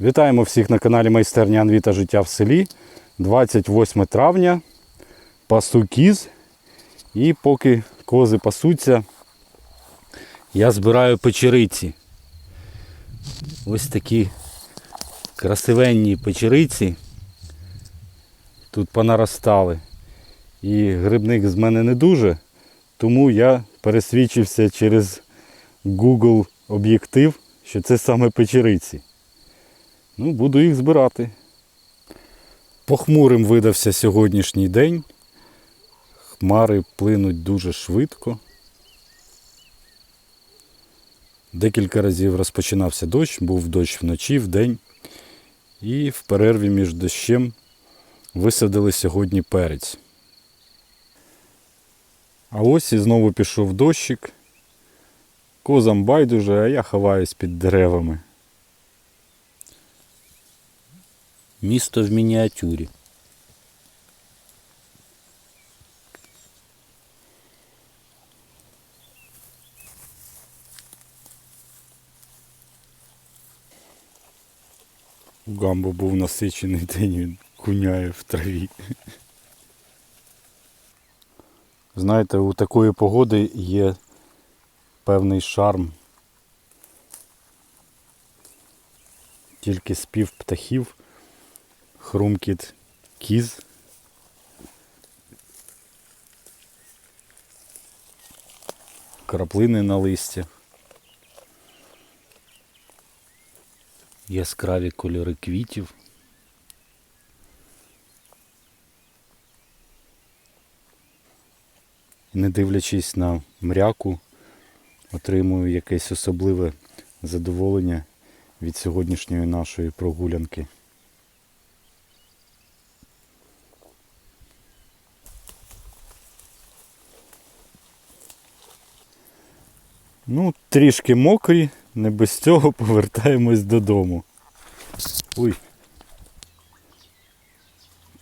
Вітаємо всіх на каналі Майстерня Анвіта Життя в селі. 28 травня. Пасу кіз. І поки кози пасуться, я збираю печериці. Ось такі красивенні печериці. Тут понаростали. І грибник з мене не дуже, тому я пересвідчився через Google об'єктив, що це саме печериці. Ну, буду їх збирати. Похмурим видався сьогоднішній день. Хмари плинуть дуже швидко. Декілька разів розпочинався дощ, був дощ вночі, вдень. І в перерві між дощем висадили сьогодні перець. А ось і знову пішов дощик. Козам байдуже, а я ховаюсь під деревами. Місто в мініатюрі. Гамбо був насичений день, він куняє в траві. Знаєте, у такої погоди є певний шарм. Тільки спів птахів, хрумкіт кіз. Краплини на листі. Яскраві кольори квітів. Не дивлячись на мряку, отримую якесь особливе задоволення від сьогоднішньої нашої прогулянки. Ну, трішки мокрі, не без цього повертаємось додому. Ой.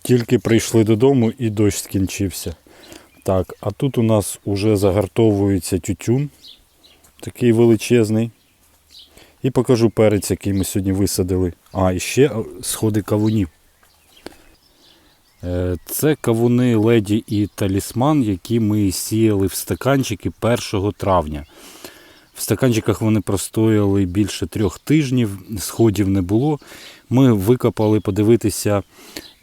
Тільки прийшли додому і дощ скінчився. Так, а тут у нас уже загартовується тютюн, такий величезний. І покажу перець, який ми сьогодні висадили. А, і ще сходи кавунів. Е, Це кавуни леді і талісман, які ми сіяли в стаканчики 1 травня. В стаканчиках вони простояли більше трьох тижнів, сходів не було. Ми викопали подивитися,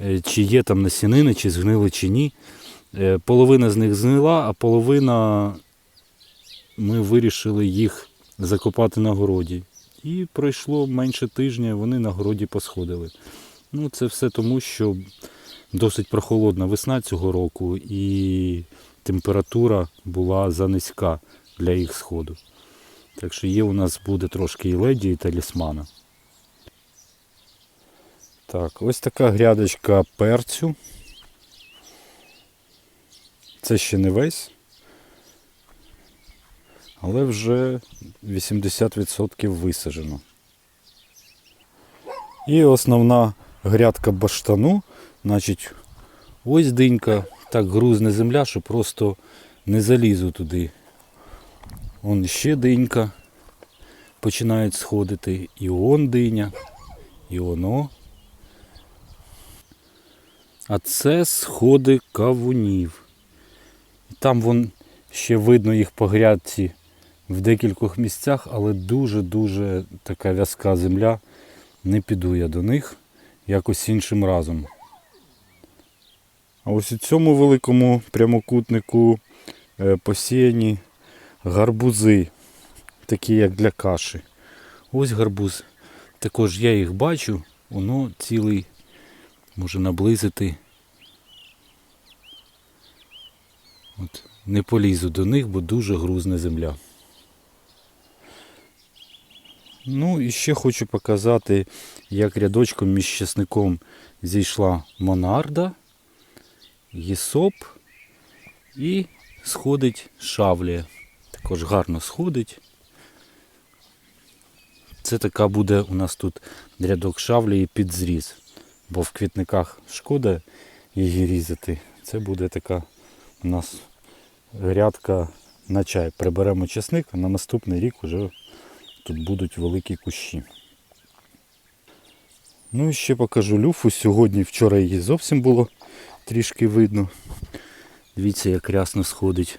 е, чи є там насінини, чи згнили, чи ні. Е, Половина з них згнила, а половина ми вирішили їх закопати на городі. І пройшло менше тижня, вони на городі посходили. Ну, це все тому, що досить прохолодна весна цього року і температура була занизька для їх сходу. Так що є у нас буде трошки і леді, і талісмана. Так, ось така грядочка перцю. Це ще не весь, але вже 80% висаджено. І основна грядка баштану, значить, ось динька, так грузне земля, що просто не залізу туди. Вон ще динька починають сходити, і он диня, і воно. А це сходи кавунів. Там вон ще видно їх по грядці в декількох місцях, але дуже-дуже така в'язка земля. Не піду я до них якось іншим разом. А ось у цьому великому прямокутнику е, посіяні гарбузи, такі як для каші. Ось гарбуз. Також я їх бачу, воно цілий може наблизити. От, не полізу до них, бо дуже грузна земля. Ну і ще хочу показати, як рядочком між часником зійшла монарда, гісоп і сходить шавлія. Також гарно сходить. Це така буде у нас тут рядок шавлії під зріз. Бо в квітниках шкода її різати. Це буде така у нас грядка на чай. Приберемо чесник, а на наступний рік вже тут будуть великі кущі. Ну і ще покажу люфу. Сьогодні, вчора її зовсім було трішки видно. Дивіться, як рясно сходить